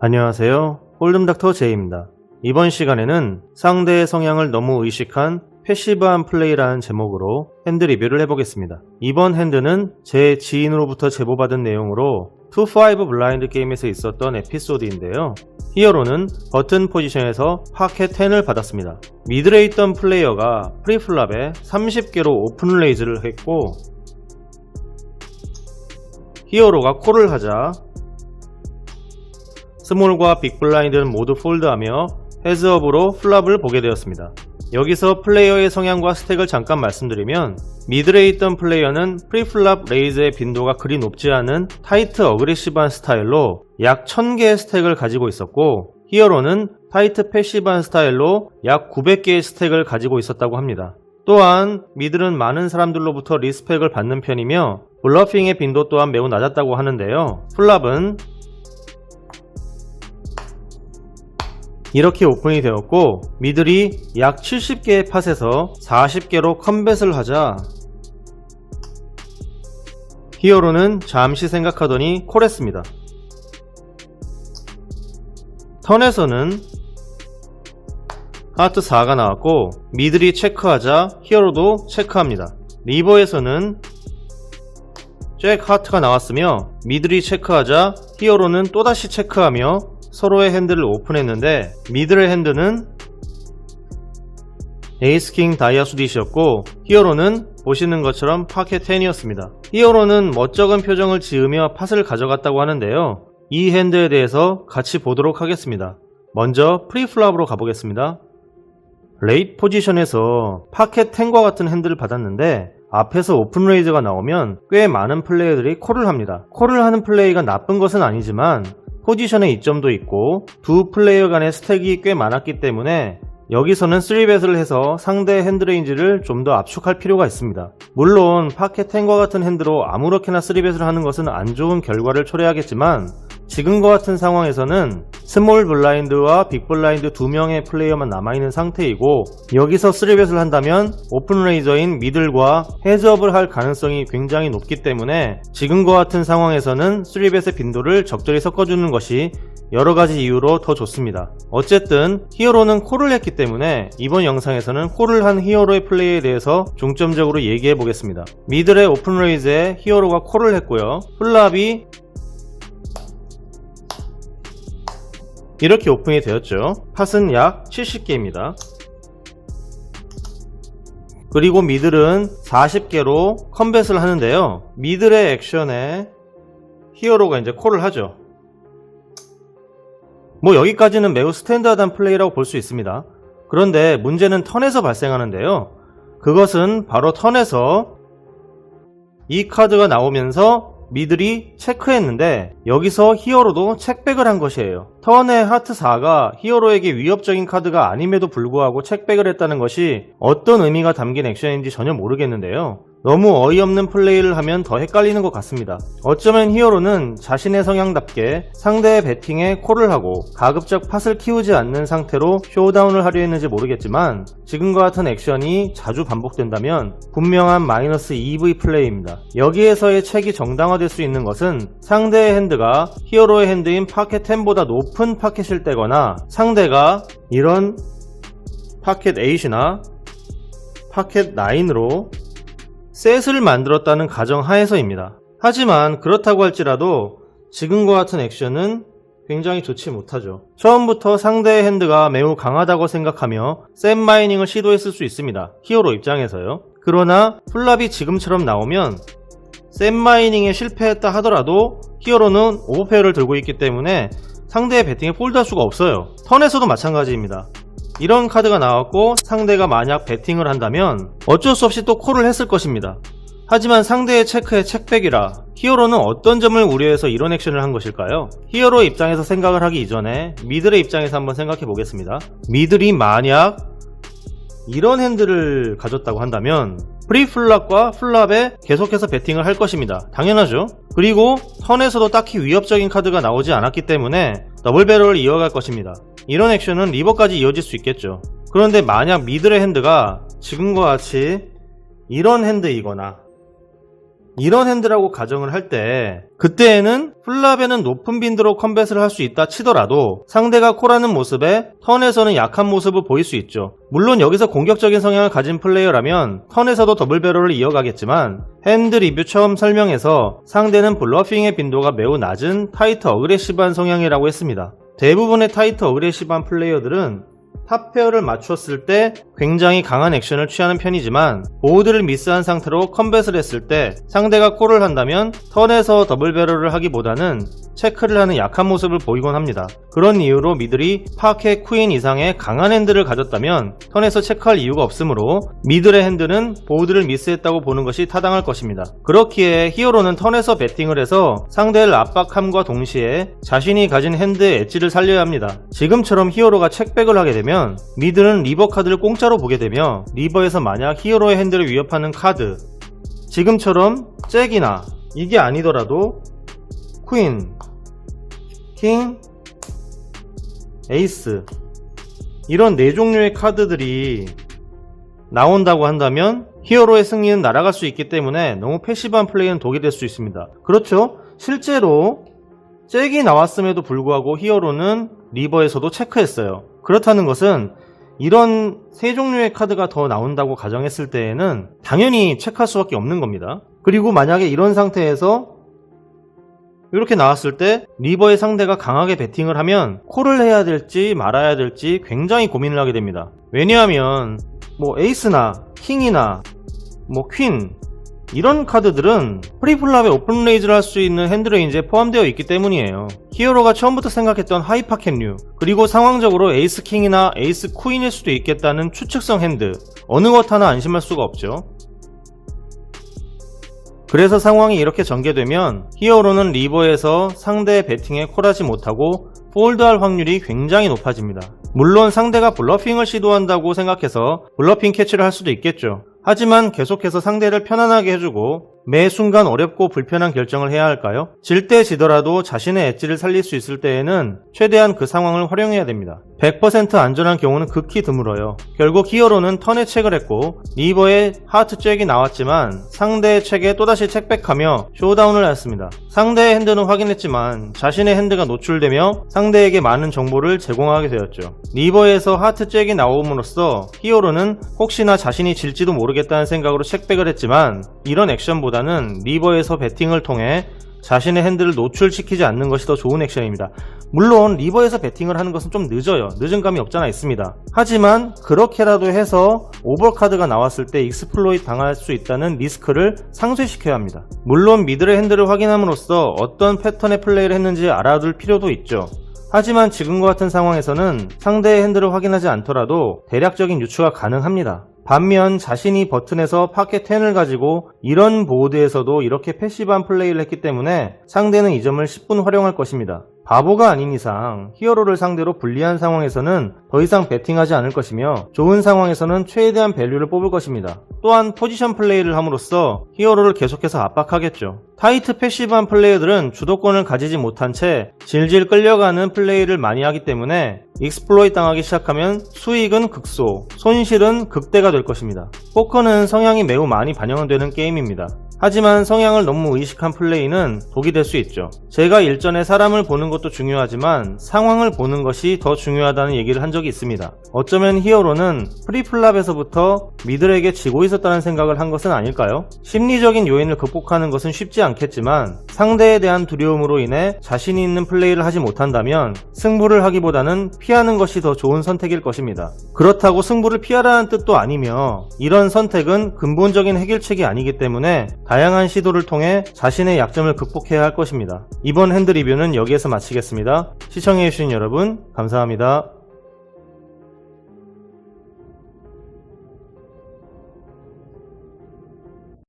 안녕하세요. 홀름닥터 제이입니다. 이번 시간에는 상대의 성향을 너무 의식한 패시브한 플레이라는 제목으로 핸드 리뷰를 해보겠습니다. 이번 핸드는 제 지인으로부터 제보받은 내용으로 2-5 블라인드 게임에서 있었던 에피소드인데요. 히어로는 버튼 포지션에서 파켓 10을 받았습니다. 미들에 있던 플레이어가 프리플랍에 30개로 오픈 레이즈를 했고 히어로가 콜을 하자 스몰과 빅블라인드는 모두 폴드하며 헤즈업으로 플랍을 보게 되었습니다. 여기서 플레이어의 성향과 스택을 잠깐 말씀드리면 미들에 있던 플레이어는 프리플랍 레이즈의 빈도가 그리 높지 않은 타이트 어그레시브한 스타일로 약 1000개의 스택을 가지고 있었고 히어로는 타이트 패시브한 스타일로 약 900개의 스택을 가지고 있었다고 합니다. 또한 미들은 많은 사람들로부터 리스펙을 받는 편이며 블러핑의 빈도 또한 매우 낮았다고 하는데요. 플랍은 이렇게 오픈이 되었고 미들이 약 70개의 팟에서 40개로 컴뱃을 하자 히어로는 잠시 생각하더니 콜했습니다. 턴에서는 하트 4가 나왔고 미들이 체크하자 히어로도 체크합니다. 리버에서는 잭 하트가 나왔으며 미들이 체크하자 히어로는 또다시 체크하며 서로의 핸드를 오픈했는데 미들의 핸드는 에이스킹 다이아 수디시였고 히어로는 보시는 것처럼 파켓 10이었습니다. 히어로는 멋쩍은 표정을 지으며 팟을 가져갔다고 하는데요. 이 핸드에 대해서 같이 보도록 하겠습니다. 먼저 프리플랍으로 가보겠습니다. 레이트 포지션에서 파켓 10과 같은 핸드를 받았는데 앞에서 오픈 레이즈가 나오면 꽤 많은 플레이어들이 콜을 합니다. 콜을 하는 플레이가 나쁜 것은 아니지만 포지션의 이점도 있고 두 플레이어 간의 스택이 꽤 많았기 때문에 여기서는 3벳을 해서 상대 핸드레인지를 좀 더 압축할 필요가 있습니다. 물론 파켓 10과 같은 핸드로 아무렇게나 3벳을 하는 것은 안 좋은 결과를 초래하겠지만 지금과 같은 상황에서는 스몰 블라인드와 빅 블라인드 두 명의 플레이어만 남아있는 상태이고 여기서 3벳을 한다면 오픈 레이저인 미들과 헤즈업을 할 가능성이 굉장히 높기 때문에 지금과 같은 상황에서는 3벳의 빈도를 적절히 섞어주는 것이 여러가지 이유로 더 좋습니다. 어쨌든 히어로는 콜을 했기 때문에 이번 영상에서는 콜을 한 히어로의 플레이에 대해서 중점적으로 얘기해 보겠습니다. 미들의 오픈 레이즈에 히어로가 콜을 했고요. 플랍이 이렇게 오픈이 되었죠. 팟은 약 70개입니다. 그리고 미들은 40개로 컴뱃을 하는데요. 미들의 액션에 히어로가 이제 콜을 하죠. 뭐 여기까지는 매우 스탠다드한 플레이라고 볼 수 있습니다. 그런데 문제는 턴에서 발생하는데요. 그것은 바로 턴에서 이 카드가 나오면서 미들이 체크했는데 여기서 히어로도 책백을 한 것이에요. 턴의 하트 4가 히어로에게 위협적인 카드가 아님에도 불구하고 책백을 했다는 것이 어떤 의미가 담긴 액션인지 전혀 모르겠는데요. 너무 어이없는 플레이를 하면 더 헷갈리는 것 같습니다. 어쩌면 히어로는 자신의 성향답게 상대의 배팅에 콜을 하고 가급적 팟을 키우지 않는 상태로 쇼다운을 하려 했는지 모르겠지만 지금과 같은 액션이 자주 반복된다면 분명한 마이너스 EV 플레이입니다. 여기에서의 책이 정당화될 수 있는 것은 상대의 핸드가 히어로의 핸드인 파켓 10보다 높은 파켓일 때거나 상대가 이런 파켓 8이나 파켓 9으로 셋을 만들었다는 가정 하에서입니다. 하지만 그렇다고 할지라도 지금과 같은 액션은 굉장히 좋지 못하죠. 처음부터 상대의 핸드가 매우 강하다고 생각하며 셋 마이닝을 시도했을 수 있습니다. 히어로 입장에서요. 그러나 플랍이 지금처럼 나오면 셋 마이닝에 실패했다 하더라도 히어로는 오버페어를 들고 있기 때문에 상대의 배팅에 폴드할 수가 없어요. 턴에서도 마찬가지입니다. 이런 카드가 나왔고 상대가 만약 배팅을 한다면 어쩔 수 없이 또 콜을 했을 것입니다. 하지만 상대의 체크에 책백이라 히어로는 어떤 점을 우려해서 이런 액션을 한 것일까요? 히어로 입장에서 생각을 하기 이전에 미들의 입장에서 한번 생각해 보겠습니다. 미들이 만약 이런 핸들을 가졌다고 한다면 프리플랍과 플랍에 계속해서 배팅을 할 것입니다. 당연하죠. 그리고 턴에서도 딱히 위협적인 카드가 나오지 않았기 때문에 더블 배럴을 이어갈 것입니다. 이런 액션은 리버까지 이어질 수 있겠죠. 그런데 만약 미들의 핸드가 지금과 같이 이런 핸드이거나 이런 핸드라고 가정을 할 때 그때에는 플랍에는 높은 빈도로 컨뱃을 할 수 있다 치더라도 상대가 콜하는 모습에 턴에서는 약한 모습을 보일 수 있죠. 물론 여기서 공격적인 성향을 가진 플레이어라면 턴에서도 더블 배럴을 이어가겠지만 핸드 리뷰 처음 설명에서 상대는 블러핑의 빈도가 매우 낮은 타이트 어그레시브한 성향이라고 했습니다. 대부분의 타이트 어그레시브한 플레이어들은 탑 페어를 맞췄을 때 굉장히 강한 액션을 취하는 편이지만 보드를 미스한 상태로 컴뱃을 했을 때 상대가 콜을 한다면 턴에서 더블 배럴을 하기보다는 체크를 하는 약한 모습을 보이곤 합니다. 그런 이유로 미들이 파케 퀸 이상의 강한 핸드를 가졌다면 턴에서 체크할 이유가 없으므로 미들의 핸드는 보드를 미스했다고 보는 것이 타당할 것입니다. 그렇기에 히어로는 턴에서 배팅을 해서 상대를 압박함과 동시에 자신이 가진 핸드의 엣지를 살려야 합니다. 지금처럼 히어로가 책백을 하게 되면 미들은 리버 카드를 공짜로 보게 되며 리버에서 만약 히어로의 핸드를 위협하는 카드 지금처럼 잭이나 이게 아니더라도 퀸, 킹, 에이스 이런 네 종류의 카드들이 나온다고 한다면 히어로의 승리는 날아갈 수 있기 때문에 너무 패시브한 플레이는 독이 될 수 있습니다. 그렇죠? 실제로 잭이 나왔음에도 불구하고 히어로는 리버에서도 체크했어요. 그렇다는 것은 이런 세 종류의 카드가 더 나온다고 가정했을 때에는 당연히 체크할 수밖에 없는 겁니다. 그리고 만약에 이런 상태에서 이렇게 나왔을 때 리버의 상대가 강하게 배팅을 하면 콜을 해야 될지 말아야 될지 굉장히 고민을 하게 됩니다. 왜냐하면 뭐 에이스나 킹이나 뭐 퀸 이런 카드들은 프리플랍에 오픈 레이즈를 할 수 있는 핸드레인지에 포함되어 있기 때문이에요. 히어로가 처음부터 생각했던 하이파켓류 그리고 상황적으로 에이스 킹이나 에이스 퀸일 수도 있겠다는 추측성 핸드 어느 것 하나 안심할 수가 없죠. 그래서 상황이 이렇게 전개되면 히어로는 리버에서 상대의 배팅에 콜하지 못하고 폴드할 확률이 굉장히 높아집니다. 물론 상대가 블러핑을 시도한다고 생각해서 블러핑 캐치를 할 수도 있겠죠. 하지만 계속해서 상대를 편안하게 해주고 매 순간 어렵고 불편한 결정을 해야 할까요? 질 때 지더라도 자신의 엣지를 살릴 수 있을 때에는 최대한 그 상황을 활용해야 됩니다. 100% 안전한 경우는 극히 드물어요. 결국 히어로는 턴에 책을 했고 리버의 하트 잭이 나왔지만 상대의 책에 또다시 책백하며 쇼다운을 했습니다. 상대의 핸드는 확인했지만 자신의 핸드가 노출되며 상대에게 많은 정보를 제공하게 되었죠. 리버에서 하트 잭이 나옴으로써 히어로는 혹시나 자신이 질지도 모르겠다는 생각으로 책백을 했지만 이런 액션보다는 리버에서 배팅을 통해 자신의 핸들을 노출시키지 않는 것이 더 좋은 액션입니다. 물론 리버에서 배팅을 하는 것은 좀 늦어요. 늦은 감이 없잖아 있습니다. 하지만 그렇게라도 해서 오버카드가 나왔을 때 익스플로이트 당할 수 있다는 리스크를 상쇄시켜야 합니다. 물론 미들의 핸들을 확인함으로써 어떤 패턴의 플레이를 했는지 알아둘 필요도 있죠. 하지만 지금과 같은 상황에서는 상대의 핸들을 확인하지 않더라도 대략적인 유추가 가능합니다. 반면 자신이 버튼에서 파켓 10을 가지고 이런 보드에서도 이렇게 패시브한 플레이를 했기 때문에 상대는 이 점을 10분 활용할 것입니다. 바보가 아닌 이상 히어로를 상대로 불리한 상황에서는 더 이상 배팅하지 않을 것이며 좋은 상황에서는 최대한 밸류를 뽑을 것입니다. 또한 포지션 플레이를 함으로써 히어로를 계속해서 압박하겠죠. 타이트 패시브한 플레이어들은 주도권을 가지지 못한 채 질질 끌려가는 플레이를 많이 하기 때문에 익스플로이 당하기 시작하면 수익은 극소, 손실은 극대가 될 것입니다. 포커는 성향이 매우 많이 반영되는 게임입니다. 하지만 성향을 너무 의식한 플레이는 독이 될 수 있죠. 제가 일전에 사람을 보는 것도 중요하지만 상황을 보는 것이 더 중요하다는 얘기를 한 적이 있습니다. 어쩌면 히어로는 프리플랍에서부터 미들에게 지고 있었다는 생각을 한 것은 아닐까요? 심리적인 요인을 극복하는 것은 쉽지 않겠지만 상대에 대한 두려움으로 인해 자신이 있는 플레이를 하지 못한다면 승부를 하기보다는 피하는 것이 더 좋은 선택일 것입니다. 그렇다고 승부를 피하라는 뜻도 아니며 이런 선택은 근본적인 해결책이 아니기 때문에 다양한 시도를 통해 자신의 약점을 극복해야 할 것입니다. 이번 핸드 리뷰는 여기에서 마치겠습니다. 시청해주신 여러분 감사합니다.